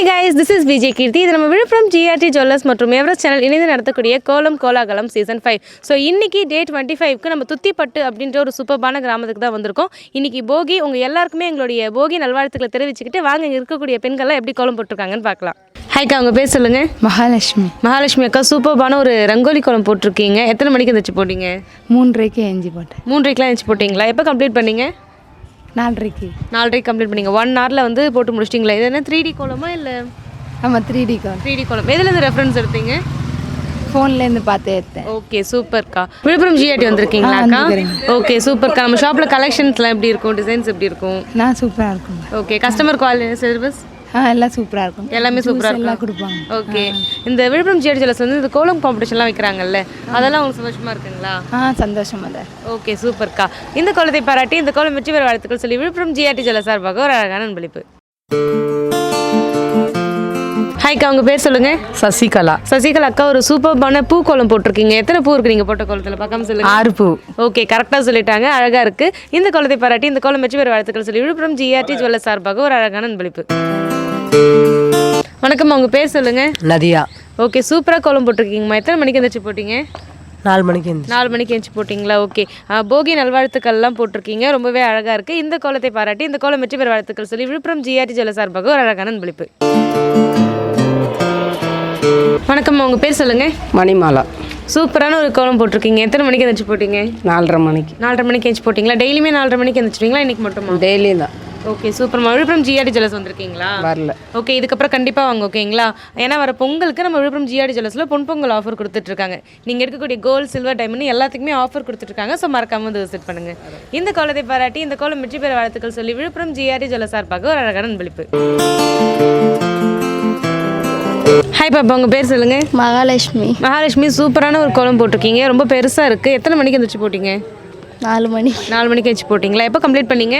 Hi guys this is Vijay Keerthi இது நம்ம Villupuram GRT jewellers மற்றும் எவரெஸ்ட் சேனல் இணைந்து நடத்தக்கூடிய கோலம் கோலாகலம் சீசன் ஃபைவ் ஸோ இன்னைக்கு டே டுவெண்ட்டி ஃபைவ்க்கு நம்ம துத்திப்பட்டு அப்படின்ற ஒரு சூப்பர்பான கிராமத்துக்கு தான் வந்திருக்கோம். இன்னைக்கு போகி உங்கள் எல்லாருக்குமே எங்களுடைய போகி நல்வாழ்த்துக்களை தெரிவிச்சுக்கிட்டு வாங்க இங்கே இருக்கக்கூடிய பெண்கள்லாம் எப்படி கோலம் போட்டிருக்காங்கன்னு பார்க்கலாம். ஹாய்க்கா அவங்க பேர் சொல்லுங்க. மகாலட்சுமி. மகாலட்சுமி அக்கா சூப்பர்பான ஒரு ரங்கோலி கோலம் போட்டிருக்கீங்க. எத்தனை மணிக்கு எந்திரிச்சு போட்டீங்க? மூன்றரைக்கு எஞ்சி போட்டேன். மூன்றரைக்கெலாம் எழுந்துச்சு போட்டிங்களா? எப்போ கம்ப்ளீட் பண்ணீங்க? நாலரைக்கு. நாலரைக்கு கம்ப்ளீட் பண்ணீங்க. ஒன் ஹவரில் வந்து போட்டு முடிச்சிட்டிங்களா? இது என்ன த்ரீ டி கோலமா இல்லை? ஆமாம் த்ரீ டி கால். த்ரீ டி கோலம். எதுலேருந்து ரெஃபரன்ஸ் எடுத்தீங்க? ஃபோன்லேருந்து பார்த்து எடுத்தேன். ஓகே சூப்பர்க்கா விழுப்புரம் ஜிஆர்டி வந்திருக்கீங்களாக்கா ஓகே சூப்பர்க்கா நம்ம ஷாப்பில் கலெக்ஷன்ஸ்லாம் எப்படி இருக்கும்? டிசைன்ஸ் எப்படி இருக்கும்? நான் சூப்பராக இருக்கும் ஓகே கஸ்டமர் கால் சர்வீஸ் எல்லாம் சூப்பராக இருக்கும். எல்லாமே சூப்பராக இருக்கும். கொடுப்பாங்க. ஓகே இந்த விழுப்புரம் ஜிஆர்டி ஜுவல்ஸ் வந்து இந்த கோலம் காம்படிஷன்லாம் வைக்கிறாங்கல்ல அதெல்லாம் உங்களுக்கு சந்தோஷமா இருக்குங்களா? ஆ சந்தோஷமாக தான் ஓகே சூப்பர்க்கா இந்த கோலத்தை பாராட்டி இந்த கோலம் வெற்றி பெற வாழ்த்துக்கள் சொல்லி விழுப்புரம் ஜிஆர்டி ஜுவல்ஸ் சார்பாக ஒரு அழகான அன்பளிப்பு. ஹாய்க்கா உங்க பேர் சொல்லுங்க. சசிகலா. சசிகலா அக்கா ஒரு சூப்பர்பான பூ கோலம் போட்டிருக்கீங்க. எத்தனை பூ இருக்கு நீங்க போட்ட கோலத்தில்? பார்க்காம சொல்லுங்க. ஆறு பூ. ஓகே கரெக்டாக சொல்லிட்டாங்க. அழகா இருக்கு. இந்த கோலத்தை பாராட்டி இந்த கோலம் வெற்றி பெற வாழ்த்துக்கள் சொல்லி விழுப்புரம் ஜிஆர்டி ஜுவல்ல சார்பாக ஒரு அழகான அன்பளிப்பு. வணக்கம் உங்க பேர் சொல்லுங்க. நதியா. ஓகே சூப்பரா கோலம் போட்டிருக்கீங்கம்மா. எத்தனை மணிக்கு எந்திரிச்சு போட்டீங்க? நாலு மணிக்கு நாலு மணிக்கு எந்திரிச்சு போட்டிங்களா? ஓகே போகி நல்வாழ்த்துக்கள்லாம் போட்டிருக்கீங்க. ரொம்பவே அழகா இருக்கு. இந்த கோலத்தை பாராட்டி இந்த கோலம் வெற்றி பெற வாழ்த்துக்கள் சொல்லி விழுப்புரம் ஜிஆர்டி ஜுவல்ல சார்பாக ஒரு அழகான அன்பளிப்பு. வணக்கம் உங்க பேர் சொல்லுங்க. மணிமாலா. சூப்பரான ஒரு கோலம் போட்டிருக்கீங்க. எத்தனை மணிக்கு எந்திரிச்சு போட்டீங்க? நாலரை மணிக்கு. நாலரை மணிக்கு எந்திரிச்சு போட்டிங்களா? டெய்லியுமே நாலரை மணிக்கு எந்திரிச்சிங்களா இன்னைக்கு மட்டுமா? டெய்லி தான் okay super Villupuram GRT jewels வந்திருக்கீங்களா? வரல. ஓகே இதுக்கப்புறம் கண்டிப்பாக வாங்க ஓகேங்களா ஏன்னா வர பொங்கலுக்கு நம்ம விழுப்புரம் ஜிஆர்டி ஜுவல்ஸில் பொன் பொங்கல் ஆஃபர் கொடுத்துட்ருக்காங்க. நீங்கள் எடுக்கக்கூடிய கோல்டு சில்வர் டைமண்ட் எல்லாத்துக்குமே ஆஃபர் கொடுத்துட்ருக்காங்க. ஸோ மறக்காம வந்து விசிட் பண்ணுங்கள் இந்த கோலத்தை பாராட்டி இந்த கோலம் வெற்றி பெற வாழ்த்துக்கள் சொல்லி விழுப்புரம் ஜிஆர்டி ஜுவல்ஸ் சார்பாக ஒரு அழகான அன்பளிப்பு. ஹாய் பாப்பா உங்கள் பேர் சொல்லுங்கள் மகாலட்சுமி. மகாலட்சுமி சூப்பரான ஒரு கோலம் போட்டிருக்கீங்க. ரொம்ப பெருசாக இருக்குது எத்தனை மணிக்கு எந்திரிச்சு போட்டீங்க? நாலு மணி. நாலு மணிக்கு வச்சு போட்டிங்களா? எப்போ கம்ப்ளீட் பண்ணீங்க?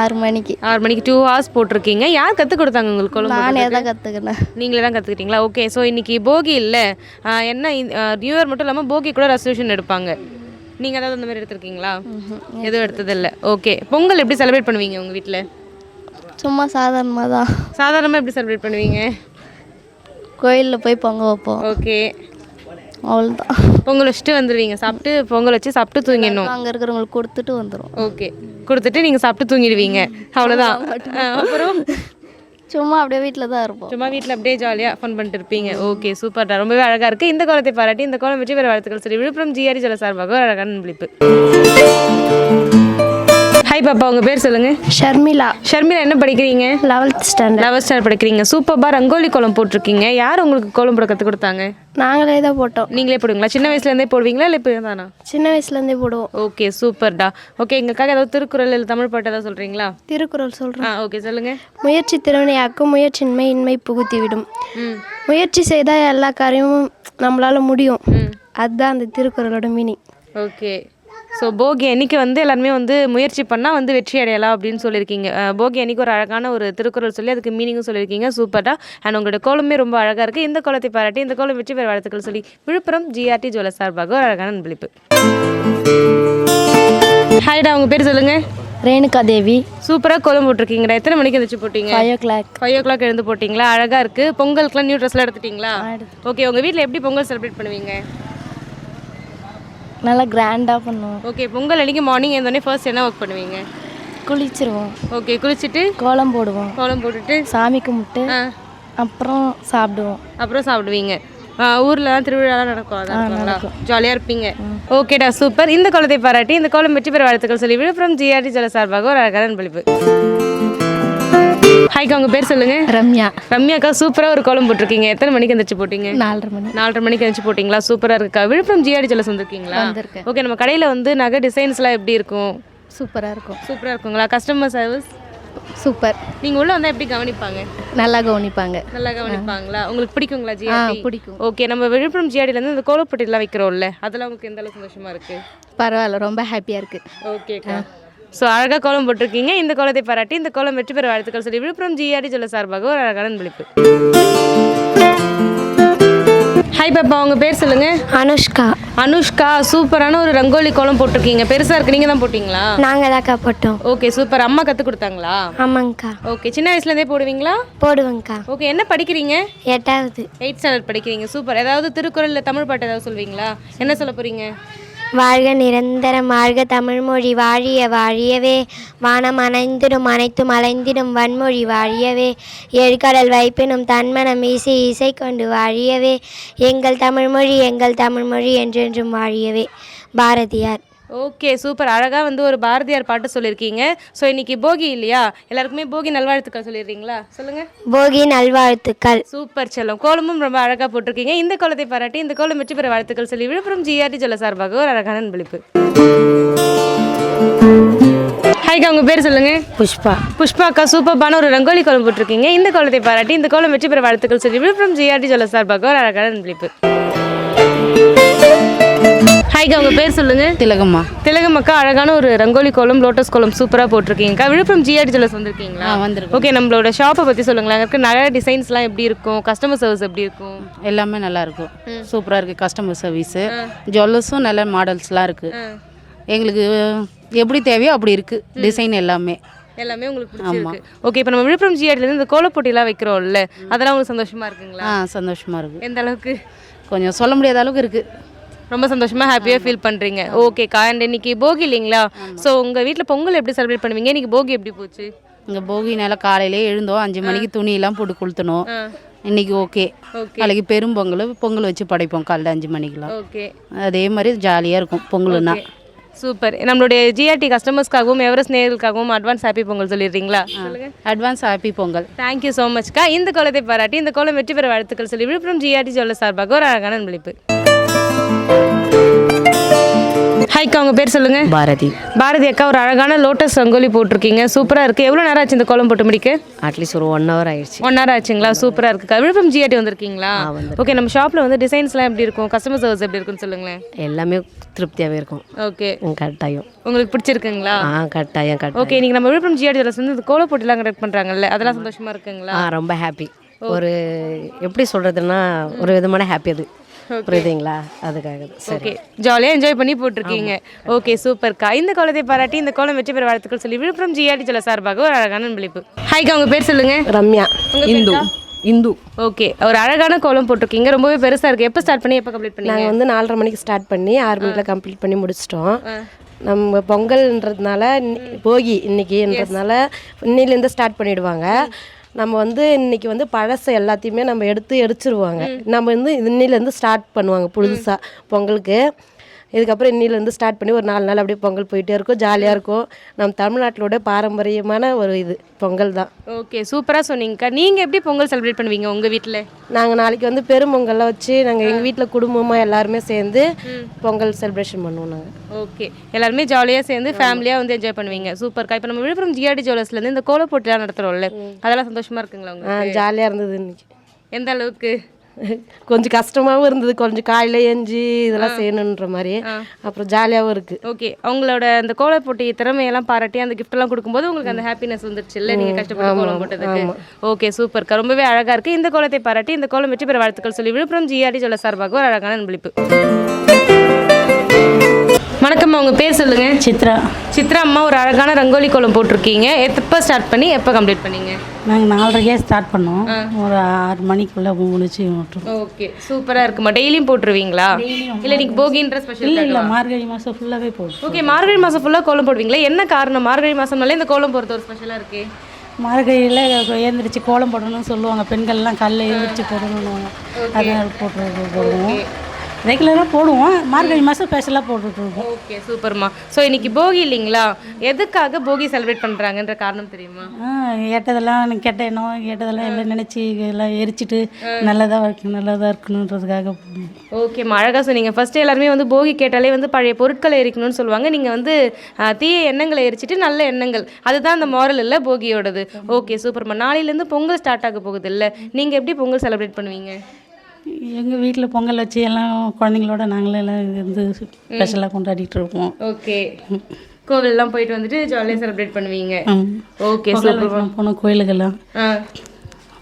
ஆறு மணிக்கு. ஆறு மணிக்கு டூ ஹவர்ஸ் போட்டிருக்கீங்க. யார் கற்றுக் கொடுத்தாங்க உங்களுக்கு நானே தான் கற்றுக்கினேன் நீங்களே தான் கற்றுக்கிட்டீங்களா ஓகே ஸோ இன்னைக்கு போகி இல்லை. என்ன நியூ இயர் மட்டும் இல்லாமல் போகி கூட ரெசல்யூஷன் எடுப்பாங்க. நீங்கள் ஏதாவது அந்த மாதிரி எடுத்திருக்கீங்களா? எதுவும் எடுத்ததில்ல. ஓகே பொங்கல் எப்படி செலிப்ரேட் பண்ணுவீங்க உங்கள் வீட்டில் சும்மா சாதாரணமாக தான். சாதாரணமாக எப்படி செலிப்ரேட் பண்ணுவீங்க? கோயிலில் போய் பொங்க வைப்போம். ஓகே அவ்வளோதான் பொங்கல் வச்சுட்டு வந்துடுவீங்க சாப்பிட்டு பொங்கல் வச்சு சாப்பிட்டு தூங்கிடணும். அங்கே இருக்கிறவங்களுக்கு கொடுத்துட்டு வந்துடும் ஓகே கொடுத்துட்டு நீங்கள் சாப்பிட்டு தூங்கிடுவீங்க. அவ்வளோதான் அப்புறம்? சும்மா அப்படியே வீட்டில் தான் இருப்போம். சும்மா வீட்டில் அப்படியே ஜாலியாக ஃபன் பண்ணிட்டு இருப்பீங்க. ஓகே சூப்பர்டா ரொம்பவே அழகாக இருக்குது இந்த கோலத்தை பாராட்டி இந்த கோலம் வெற்றி பெற வாழ்த்துக்கள் சரி விழுப்புரம் ஜிஆரி ஜல சார்பாக ஒரு அழகான அன்பளிப்பு ஹாய் பாப்பா உங்கள் பேர் சொல்லுங்கள் ஷர்மிளா. ஷர்மிளா என்ன படிக்கிறீங்க? லெவல்த் ஸ்டாண்டர்ட் லெவல்த் ஸ்டாண்டர்ட் படிக்கிறீங்க. சூப்பர்பா ரங்கோலி கோலம் போட்டிருக்கீங்க. யார் உங்களுக்கு கோலம் போட கற்றுக் கொடுத்தாங்க? நாங்களே தான் போட்டோம். நீங்களே போடுவீங்களா? சின்ன வயசுலேருந்தே போடுவீங்களா இல்லை இப்போ தானா? சின்ன வயசுலேருந்தே போடுவோம். ஓகே சூப்பர்டா ஓகே எங்களுக்காக ஏதாவது திருக்குறள் இல்லை தமிழ் பாட்டு ஏதாவது சொல்கிறீங்களா திருக்குறள் சொல்கிறோம் ஆ ஓகே சொல்லுங்கள் முயற்சி திறனையாக்கும் முயற்சியின்மை இன்மை புகுத்திவிடும். ம். முயற்சி செய்தால் எல்லா காரியமும் நம்மளால் முடியும். அதுதான் அந்த திருக்குறளோட மீனிங் ஓகே ஸோ போகி அன்னைக்கு வந்து எல்லாருமே வந்து முயற்சி பண்ணால் வந்து வெற்றி அடையலாம் அப்படின்னு சொல்லியிருக்கீங்க. போகி அன்னைக்கு ஒரு அழகான ஒரு திருக்குறள் சொல்லி அதுக்கு மீனிங்கும் சொல்லியிருக்கீங்க. சூப்பராக அண்ட் உங்களோட கோலமே ரொம்ப அழகாக இருக்குது இந்த கோலத்தை பாராட்டி இந்த கோலம் வெற்றி பெற வாழ்த்துக்கள் சொல்லி விழுப்புரம் ஜிஆர்டி ஜுவல்ஸ் சார்பாக ஒரு அழகான அன்பளிப்பு. ஹாய்டா உங்கள் பேர் சொல்லுங்கள் ரேணுகா தேவி. சூப்பராக கோலம் போட்டிருக்கீங்கடா. எத்தனை மணிக்கு எழுந்திரிச்சு போட்டீங்க? Five o'clock five o'clock எழுந்து போட்டிங்களா? அழகாக இருக்குது பொங்கலுக்குலாம் நியூ ட்ரெஸ்லாம் எடுத்துட்டிங்களா? ஓகே உங்கள் வீட்டில் எப்படி பொங்கல் செலிப்ரேட் பண்ணுவீங்க? நல்லா கிராண்டாக பண்ணுவோம். ஓகே பொங்கல் அன்னைக்கு மார்னிங் எழுந்தோடனே ஃபர்ஸ்ட் என்ன ஒர்க் பண்ணுவீங்க? குளிச்சிருவோம். ஓகே குளிச்சுட்டு கோலம் போடுவோம். கோலம் போட்டுட்டு சாமி கும்பிட்டு அப்புறம் சாப்பிடுவோம். அப்புறம் சாப்பிடுவீங்க. ஊர்லலாம் திருவிழாலாம் நடக்கும் அதான் ஜாலியாக இருப்பீங்க. ஓகேடா சூப்பர் இந்த கோலத்தை பாராட்டி இந்த கோலம் வெற்றி பெற வாழ்த்துக்கள் சொல்லி விழுப்புரம் ஜிஆர்டி ஜல சார்பாக ஒரு அழகான அன்பளிப்பு. ஹாய்க்கா உங்கள் பேர் சொல்லுங்க. ரம்யா. ரம்யாக்கா சூப்பராக ஒரு கோலம் போட்டிருக்கீங்க. எத்தனை மணிக்கு எந்திரிச்சு போட்டீங்க? நாலரை மணி. நாலரை மணிக்கு எந்திரிச்சு போட்டிங்களா? சூப்பராக இருக்கா? விழுப்புரம் ஜிஆர்டி ஜலஸ் வந்திருக்கீங்களா. ஓகே நம்ம கடையில் வந்து நகை டிசைன்ஸ்லாம் எப்படி இருக்கும்? சூப்பராக இருக்கும். சூப்பராக இருக்குங்களா? Customer service super. நீங்கள் உள்ளே வந்தால் எப்படி கவனிப்பாங்க? நல்லா கவனிப்பாங்க. நல்லா கவனிப்பாங்களா? உங்களுக்கு பிடிக்குங்களா ஜிஆர்டி பிடிக்கும். ஓகே நம்ம விழுப்புரம் ஜிஆர்டிலேருந்து இந்த கோலப்பட்டிலாம் வைக்கிறோம்ல அதெல்லாம் உங்களுக்கு எந்த அளவுக்கு சந்தோஷமா இருக்கு? பரவாயில்ல ரொம்ப ஹாப்பியாக இருக்குது ஓகேக்கா ஸோ அழகாக கோலம் போட்டிருக்கீங்க. இந்த கோலத்தை பாராட்டி இந்த கோலம் வெற்றி பெற வாழ்த்துக்கள் சொல்லி விழுப்புரம் ஜிஆர்டி சொல்ல சார்பாக ஒரு அழகான அன்பளிப்பு ஹாய் பாப்பா. உங்க பேர் சொல்லுங்க. அனுஷ்கா. அனுஷ்கா சூப்பரான ஒரு ரங்கோலி கோலம் போட்டிருக்கீங்க. பெருசா இருக்கு. நீங்க தான் போட்டீங்களா? நாங்கள் தான்க்கா போட்டோம். Okay super. அம்மா கத்து கொடுத்தாங்களா? ஆமாங்க்கா ஓகே சின்ன வயசுல இருந்தே போடுவீங்களா? போடுவேங்க்கா ஓகே என்ன படிக்கிறீங்க? எட்டாவது. எயிட் ஸ்டாண்டர்ட் படிக்கிறீங்க. சூப்பர். ஏதாவது திருக்குறள் இல்ல தமிழ் பாட்டு ஏதாவது சொல்வீங்களா? என்ன சொல்ல போறீங்க? வாழ்க நிரந்தரம் வாழ்க தமிழ்மொழி வாழிய வாழியவே. வானம் அணைந்திடும் அனைத்தும் அலைந்திடும் வன்மொழி வாழியவே. ஏழ்கடல் வைப்பினும் தன்மனம் இசை இசை கொண்டு வாழியவே. எங்கள் தமிழ்மொழி எங்கள் தமிழ்மொழி என்றென்றும் வாழியவே. பாரதியார். Okay super. அழகா வந்து ஒரு பாரதியார் பாட்டு சொல்லியிருக்கீங்க. ஸோ இன்னைக்கு போகி இல்லையா? எல்லாருக்குமே போகி நல்வாழ்த்துக்கள் சொல்லிடுறீங்களா? சொல்லுங்க. போகி நல்வாழ்த்துக்கள். சூப்பர் செல்லம். கோலமும் ரொம்ப அழகா போட்டிருக்கீங்க. இந்த கோலத்தை பாராட்டி இந்த கோலம் வெற்றி பெற வாழ்த்துக்கள் சொல்லி விழுப்புரம் ஜிஆர்டி சொல்ல சார்பாக ஒரு அழகான அன்பளிப்பு. ஹாய்க்கா உங்க பேர் சொல்லுங்க. புஷ்பா. புஷ்பா அக்கா சூப்பர்பான ஒரு ரங்கோலி கோலம் போட்டிருக்கீங்க. இந்த கோலத்தை பாராட்டி இந்த கோலம் வெற்றி பெற வாழ்த்துக்கள் சொல்லி விழுப்புரம் ஜிஆர்டி சொல்ல சார்பாக ஒரு அழகான அன்பளிப்பு. ஹாய்க்கா உங்க பேர் சொல்லுங்க. திலகம்மா. திலகம் அக்கா அழகான ஒரு ரங்கோலி கோலம் லோட்டஸ் கோலம் சூப்பராக போட்டிருக்கீங்கக்கா. விழுப்புரம் ஜிஆர்டி ஜுவல்லர்ஸ் வந்திருக்கீங்களா? வந்திருக்கோம். ஓகே நம்மளோட ஷாப்பை பற்றி சொல்லுங்களேன். அங்கே இருக்க நிறைய டிசைன்ஸ்லாம் எப்படி இருக்கும்? கஸ்டமர் சர்வீஸ் எப்படி இருக்கும்? எல்லாமே நல்லா இருக்கும். சூப்பராக இருக்குது கஸ்டமர் சர்வீஸு ஜுவல்லர்ஸும் நல்ல மாடல்ஸ்லாம் இருக்குது எங்களுக்கு எப்படி தேவையோ அப்படி இருக்குது டிசைன் எல்லாமே. எல்லாமே உங்களுக்கு பிடிச்சிருக்கு. ஓகே இப்போ நம்ம விழுப்புரம் ஜிஆர்டிலேருந்து இந்த கோல போட்டிலாம் வைக்கிறோம்ல அதெல்லாம் உங்களுக்கு சந்தோஷமா இருக்குங்களா? ஆ சந்தோஷமாக இருக்குது எந்த அளவுக்கு? கொஞ்சம் சொல்ல முடியாத அளவுக்கு இருக்குது ரொம்ப சந்தோஷமா ஹாப்பியாக ஃபீல் பண்ணுறீங்க ஓகேக்கா அண்ட் இன்னைக்கு போகி இல்லைங்களா? ஸோ உங்கள் வீட்டில் பொங்கல் எப்படி செலிப்ரேட் பண்ணுவீங்க? இன்னைக்கு போகி எப்படி போச்சு? இங்கே போகி நேரம் காலையிலே எழுந்தோம் அஞ்சு மணிக்கு துணியெல்லாம் போட்டு கொளுத்தணும் இன்னைக்கு ஓகே நாளைக்கு பெரும்பொங்கல் பொங்கல் வச்சு படைப்போம் காலைல அஞ்சு மணிக்கெலாம் ஓகே அதே மாதிரி ஜாலியாக இருக்கும் பொங்கல்னா சூப்பர் நம்மளுடைய ஜிஆர்டி கஸ்டமர்ஸ்க்காகவும் எவரெஸ்ட் நேர்களுக்காகவும் advance happy Pongal சொல்லிடுறீங்களா? Advance happy Pongal. Thank you so மச்க்கா இந்த கோலத்தை பாராட்டி இந்த கோலம் வெற்றி பெற வாழ்த்துக்கள் சொல்லி விழுப்புரம் ஜிஆர்டி சொல்ல சார்பாக ஒரு அழகான அன்பளிப்பு. ஹாய்க்கா உங்க பேர் சொல்லுங்க. பாரதி. பாரதி அக்கா ஒரு அழகான லோட்டஸ் ரங்கோலி போட்டிருக்கீங்க. சூப்பரா இருக்கு. எவ்வளவு நேரம் ஆச்சு இந்த கோலம் போட்டு முடிக்க? அட்லீஸ்ட் ஒரு ஒன் ஹவர் ஆயிடுச்சு. ஒன் ஹவர் ஆச்சுங்களா? சூப்பரா இருக்குக்கா விழுப்புரம் ஜிஆர்டி வந்திருக்கீங்களா? ஓகே நம்ம ஷாப்ல வந்து டிசைன்ஸ்லாம் எப்படி இருக்கும்? கஸ்டமர் சர்வீஸ் எப்படி இருக்குன்னு சொல்லுங்களேன். எல்லாமே திருப்தியாகவே இருக்கும். ஓகே கட்டாயம். உங்களுக்கு பிடிச்சிருக்குங்களா? ஆ கட்டாயம் கட்டாயம். ஓகே நீங்க நம்ம விழுப்புரம் ஜிஆர்டி வந்து இந்த கோல போட்டிலாம் கண்டக்ட் பண்றாங்கல்ல அதெல்லாம் சந்தோஷமா இருக்குங்களா? ரொம்ப ஹாப்பி ஒரு எப்படி சொல்கிறதுன்னா ஒரு விதமான ஹாப்பி அது. புரியுதுங்களா? அதுக்காக. சரி. ஓகே ஜாலியாக என்ஜாய் பண்ணி போட்டிருக்கீங்க. ஓகே சூப்பர்க்கா இந்த கோலத்தை பாராட்டி இந்த கோலம் வெற்றி பெற வாழ்த்துக்கள் சொல்லி விழுப்புரம் ஜிஆர்டி சொல்ல சார்பாக ஒரு அழகான அன்பளிப்பு. ஹாய்க்கா உங்க பேர் சொல்லுங்க. ரம்யா. இந்து. இந்து. ஓகே ஒரு அழகான கோலம் போட்டிருக்கீங்க. ரொம்பவே பெருசா இருக்கு. எப்போ ஸ்டார்ட் பண்ணி எப்போ கம்ப்ளீட் பண்ணீங்க? நாங்கள் வந்து நாலரை மணிக்கு ஸ்டார்ட் பண்ணி ஆறு மணிக்கெலாம் கம்ப்ளீட் பண்ணி முடிச்சிட்டோம். நம்ம பொங்கல்ன்றதுனால போகி இன்னைக்குன்றதுனால இன்னிலேருந்து ஸ்டார்ட் பண்ணிடுவாங்க. நம்ம வந்து இன்னைக்கு வந்து பழச எல்லாத்தையுமே நம்ம எடுத்து எரிச்சிருவாங்க. நம்ம வந்து இன்னிலேருந்து ஸ்டார்ட் பண்ணுவாங்க புதுசாக பொங்கலுக்கு இதுக்கப்புறம் இன்னிலேருந்து ஸ்டார்ட் பண்ணி ஒரு நாலு நாள் அப்படியே பொங்கல் போயிட்டே இருக்கும். ஜாலியாக இருக்கும். நம்ம தமிழ்நாட்டிலோட பாரம்பரியமான ஒரு இது பொங்கல் தான். ஓகே சூப்பரா சொன்னீங்கக்கா. நீங்க எப்படி பொங்கல் செலிப்ரேட் பண்ணுவீங்க உங்க வீட்டில் நாங்கள் நாளைக்கு வந்து பெரும்பொங்கல்லாம் வச்சு நாங்கள் எங்கள் வீட்டில் குடும்பமாக எல்லாருமே சேர்ந்து பொங்கல் செலிப்ரேஷன் பண்ணுவோம் நாங்கள் ஓகே எல்லாருமே ஜாலியாக சேர்ந்து ஃபேமிலியாக வந்து என்ஜாய் பண்ணுவீங்க. சூப்பர்க்கா இப்போ நம்ம விழுப்புரம் ஜிஆர்டி ஜுவல்லர்ஸ்லேருந்து இந்த கோல போட்டிலாம் நடத்துகிறோம்ல அதெல்லாம் சந்தோஷமா இருக்குங்களா உங்களுக்கு? ஜாலியாக இருந்தது இன்னைக்கு. எந்த அளவுக்கு? கொஞ்சம் கஷ்டமாகவும் இருந்தது. கொஞ்சம் காலையில் ஏஞ்சி இதெல்லாம் செய்யணுன்ற மாதிரி. அப்புறம் ஜாலியாகவும் இருக்குது ஓகே. அவங்களோட அந்த கோல போட்டி திறமையெல்லாம் பாராட்டி அந்த எல்லாம் கொடுக்கும்போது உங்களுக்கு அந்த ஹாப்பினஸ் வந்துருச்சு இல்லை? நீங்கள் கஷ்டப்பட்டு கோலம் போட்டதுக்கு. ஓகே சூப்பர்க்கா ரொம்பவே அழகா இருக்கு. இந்த கோலத்தை பாராட்டி இந்த கோலம் வெற்றி பெற வாழ்த்துக்கள் சொல்லி விழுப்புரம் ஜிஆர்டி சொல்ல சார்பாக ஒரு அழகான அன்பளிப்பு. வணக்கம்மா உங்க பேர் சொல்லுங்க. சித்ரா. சித்ரா அம்மா ஒரு அழகான ரங்கோலி கோலம் போட்டிருக்கீங்க. எப்போ ஸ்டார்ட் பண்ணி எப்போ கம்ப்ளீட் பண்ணீங்க? நாங்கள் நாலரைக்கே ஸ்டார்ட் பண்ணோம். ஒரு ஆறு மணிக்குள்ளே முடிச்சு விட்டுருவோம் ஓகே சூப்பரா இருக்குமா டெய்லியும் போட்டுருவீங்களா? இல்ல நீங்க போகின்ற ஸ்பெஷல் இல்லை இல்லை மார்கழி மாதம் ஃபுல்லாகவே போடும் ஓகே மார்கழி மாசம் ஃபுல்லா கோலம் போடுவீங்களா? என்ன காரணம்? மார்கழி மாசம்னாலே இந்த கோலம் போறது ஒரு ஸ்பெஷலா இருக்கு. மார்கழியில் ஏந்திரிச்சு கோலம் போடணும்னு சொல்லுவாங்க. பெண்கள்லாம் கல்ல எழுந்திரிச்சு போடணும்னுவாங்க அதனால போட்டு போடுவோம். ரெகுலராக போடுவோம். மார்கழி மாதம் ஸ்பெஷலாக போட்டுட்டு இருக்கோம் ஓகே சூப்பர்மா ஸோ இன்னைக்கு போகி இல்லைங்களா? எதுக்காக போகி செலிப்ரேட் பண்றாங்கன்ற காரணம் தெரியுமா? ஆ, ஏட்டதெல்லாம் கெட்ட எண்ணம் ஏட்டதெல்லாம் எல்லாம் நினச்சி எல்லாம் எரிச்சிட்டு நல்லதாக இருக்கு நல்லதாக இருக்கணுன்றதுக்காக. ஓகேம்மா அழகாக சொன்னீங்க. ஃபர்ஸ்ட் எல்லாருமே வந்து போகி கேட்டாலே வந்து பழைய பொருட்களை எரிக்கணும்னு சொல்லுவாங்க. நீங்கள் வந்து தீய எண்ணங்களை எரிச்சிட்டு நல்ல எண்ணங்கள். அதுதான் அந்த மாரல் இல்லை போகியோடது. ஓகே சூப்பர்மா நாளையிலேருந்து பொங்கல் ஸ்டார்ட் ஆக போகுது இல்லை? நீங்கள் எப்படி பொங்கல் செலிப்ரேட் பண்ணுவீங்க? எங்கள் வீட்டில் பொங்கல் வச்சு எல்லாம் குழந்தைங்களோட நாங்களே எல்லாம் இருந்து ஸ்பெஷலாக கொண்டாடிட்டு இருப்போம். ஓகே. கோவில்லாம் போயிட்டு வந்துட்டு ஜாலியாக செலிப்ரேட் பண்ணுவீங்க. ஓகே போனோம் கோயிலுக்கெல்லாம். ஆ.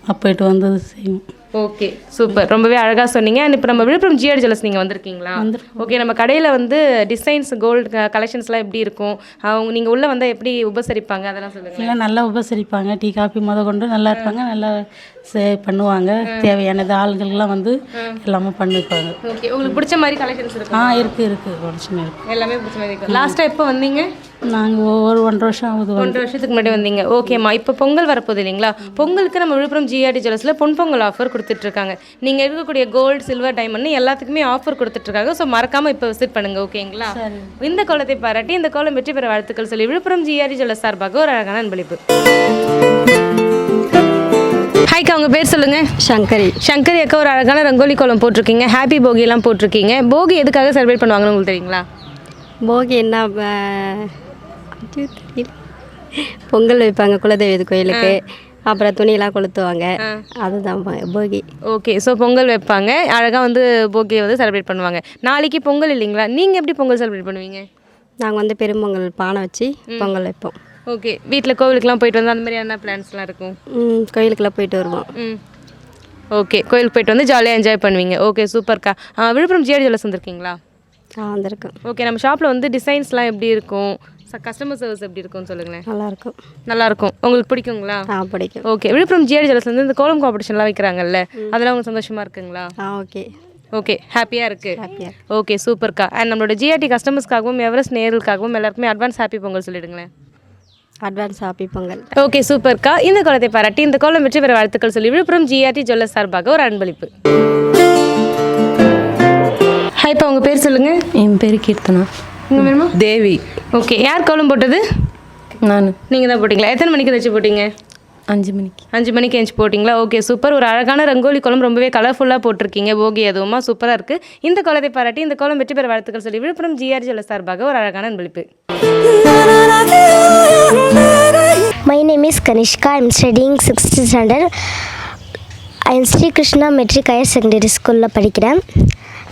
அப்போயிட்டு வந்தது செய்வோம். ஓகே சூப்பர் ரொம்பவே அழகாக சொன்னீங்க. அண்ட் இப்போ நம்ம விழுப்புரம் ஜிஆர் ஜுவல்ஸ் நீங்கள் வந்திருக்கீங்களா? ஓகே நம்ம கடையில் வந்து டிசைன்ஸ் கோல்டு கலெக்ஷன்ஸ்லாம் எப்படி இருக்கும்? அவங்க நீங்கள் உள்ளே வந்தால் எப்படி உபசரிப்பாங்க? அதெல்லாம் சொல்லுங்கள் எல்லாம் நல்லா உபசரிப்பாங்க. டீ காஃபி முத கொண்டு நல்லா இருப்பாங்க. நல்லா சே பண்ணுவாங்க. தேவையானது ஆளுங்கள்லாம் வந்து எல்லாமே பண்ணிப்பாங்க. ஓகே உங்களுக்கு பிடிச்ச மாதிரி கலெக்ஷன்ஸ் இருக்கும்? ஆ இருக்குது இருக்குது இருக்குது எல்லாமே பிடிச்ச மாதிரி லாஸ்ட்டாக எப்போ வந்தீங்க? நாங்கள் ஒரு ஒன்றரை வருஷம் ஆகுது வந்து. ஒன்றரை வருஷத்துக்கு முன்னாடி வந்தீங்க. ஓகேம்மா இப்போ பொங்கல் வரப்போகுது இல்லைங்களா? பொங்கலுக்கு நம்ம விழுப்புரம் ஜிஆர்டி ஜுவல்ஸில் பொன் பொங்கல் ஆஃபர் கொடுத்துட்ருக்காங்க. நீங்கள் இருக்கக்கூடிய கோல்டு சில்வர் டைமண்ட் எல்லாத்துக்குமே ஆஃபர் கொடுத்துட்ருக்காங்க. ஸோ மறக்காமல் இப்போ விசிட் பண்ணுங்க ஓகேங்களா இந்த கோலத்தை பாராட்டி இந்த கோலம் வெற்றி பெற வாழ்த்துக்கள் சொல்லி விழுப்புரம் ஜிஆர்டி ஜுவல்ஸ் சார்பாக ஒரு அழகான அன்பளிப்பு. ஹாய்க்கா உங்கள் பேர் சொல்லுங்கள் சங்கரி. சங்கரி அக்கா ஒரு அழகான ரங்கோலி கோலம் போட்டிருக்கீங்க. ஹாப்பி போகி எல்லாம் போட்டிருக்கீங்க. போகி எதுக்காக செலிப்ரேட் பண்ணுவாங்கன்னு உங்களுக்கு தெரியுங்களா? போகி என்ன அது தெரியல. பொங்கல் வைப்பாங்க குலதெய்வ கோயிலுக்கு. அப்புறம் துணியெல்லாம் கொளுத்துவாங்க. அதுதான் போகி. ஓகே ஸோ பொங்கல் வைப்பாங்க. அழகாக வந்து போகியை வந்து செலிப்ரேட் பண்ணுவாங்க. நாளைக்கு பொங்கல் இல்லைங்களா? நீங்கள் எப்படி பொங்கல் செலிப்ரேட் பண்ணுவீங்க? நாங்கள் வந்து பெரும்பொங்கல் பானை வச்சு பொங்கல் வைப்போம். ஓகே வீட்டில் கோவிலுக்குலாம் போயிட்டு வந்து அந்த மாதிரியான பிளான்ஸ்லாம் இருக்கும்? ம், கோயிலுக்கெல்லாம் போயிட்டு வருவோம். ம். ஓகே கோயிலுக்கு போயிட்டு வந்து ஜாலியாக என்ஜாய் பண்ணுவீங்க. ஓகே சூப்பர்க்கா விழுப்புரம் ஜிஆர் ஜுவல்ஸ் வந்திருக்கீங்களா ஆ வந்திருக்கோம். ஓகே நம்ம ஷாப்பில் வந்து டிசைன்ஸ்லாம் எப்படி இருக்கும்? கஸ்டமர் சர்வீஸ் எப்படி இருக்கும்னு சொல்லுங்களேன். நல்லாயிருக்கும் நல்லாயிருக்கும் உங்களுக்கு பிடிக்குங்களா? ஆ பிடிக்கும். ஓகே விழுப்புரம் ஜிஆர் ஜுவல்ஸ் வந்து இந்த கோலம் காம்படிஷன்லாம் வைக்கிறாங்கல்ல அதெல்லாம் உங்களுக்கு சந்தோஷமாக இருக்குங்களா? ஆ ஓகே ஓகே ஹாப்பியாக இருக்குது ஹாப்பியாக ஓகே சூப்பர்க்கா அண்ட் நம்மளோட ஜிஆர்டி கஸ்டமர்ஸ்க்காகவும் எவரெஸ்ட் நேர்களுக்காகவும் எல்லாருக்குமே advance happy Pongal சொல்லிடுங்களேன். Advance happy Pongal. Okay சூப்பர்க்கா இந்த கோலத்தை பாராட்டி இந்த கோலம் வெற்றி பெற வாழ்த்துக்கள் சொல்லி விழுப்புரம் ஜிஆர்டி ஜுவல்லர்ஸ் சார்பாக ஒரு அன்பளிப்பு. ஹாய் இப்போ உங்கள் பேர் சொல்லுங்கள் என் பேர் கீர்த்தனா. உங்கள் வேணுமா தேவி. ஓகே யார் கோலம் போட்டது? நான். நீங்கள் தான் போட்டிங்களா? எத்தனை மணிக்கு வச்சு போட்டீங்க? அஞ்சு மணிக்கு. அஞ்சு மணிக்கு எழுந்து போட்டிங்களா? ஓகே சூப்பர் ஒரு அழகான ரங்கோலி கோலம் ரொம்பவே கலர்ஃபுல்லாக போட்டிருக்கீங்க. போகி அதுவுமா சூப்பராக இருக்குது இந்த கோலத்தை பாராட்டி இந்த கோலம் வெற்றி பெற வாழ்த்துக்கள் சொல்லி விழுப்புரம் ஜிஆர் ஜுவல்லர்ஸ் சார்பாக ஒரு அழகான அன்பளிப்பு. My name is Kanishka. I'm studying 6th standard. I am Sri Krishna matric higher secondary ஸ்கூலில் படிக்கிறேன்.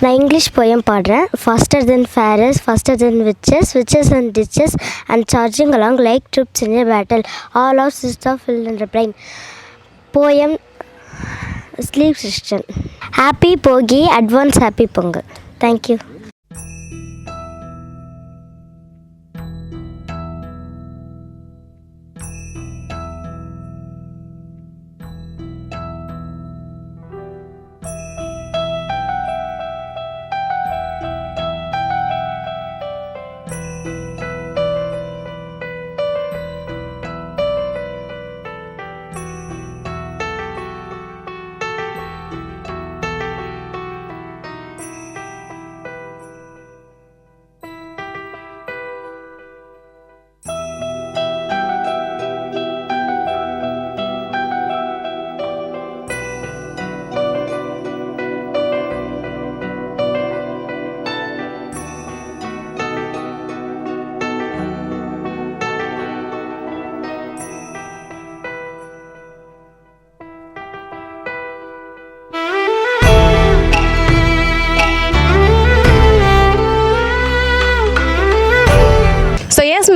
நான் இங்கிலீஷ் போயம் பாடுறேன். Faster than fairies faster than witches witches and ditches and charging along like troops in a battle all of cyst of fill என்ற brain poem sleep சிஸ்டன் happy Bogi advance happy Pongal thank you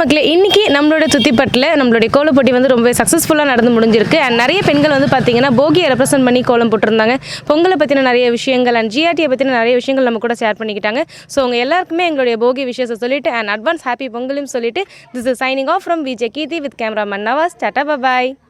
மக்களே இன்னைக்கு நம்மளோட துத்திப்பட்டில் நம்மளுடைய கோலம் போட்டி வந்து ரொம்பவே சக்ஸஸ்ஃபுல்லாக நடந்து முடிஞ்சிருக்கு. அண்ட் நிறைய பெண்கள் வந்து பார்த்தீங்கன்னா போகியை ரெப்ரசென்ட் பண்ணி கோலம் போட்டிருந்தாங்க. பொங்கலை பற்றின நிறைய விஷயங்கள் அண்ட் ஜிஆர்டியை பற்றின நிறைய விஷயங்கள் நம்ம கூட ஷேர் பண்ணிக்கிட்டாங்க. ஸோ உங்கள் எல்லாருக்குமே எங்களுடைய போகி விஷயத்தை சொல்லிட்டு அண்ட் அட்வான்ஸ் ஹாப்பி பொங்கலும் சொல்லிட்டு this is signing off from Vijay Keerthi with cameraman Nawaz tata bye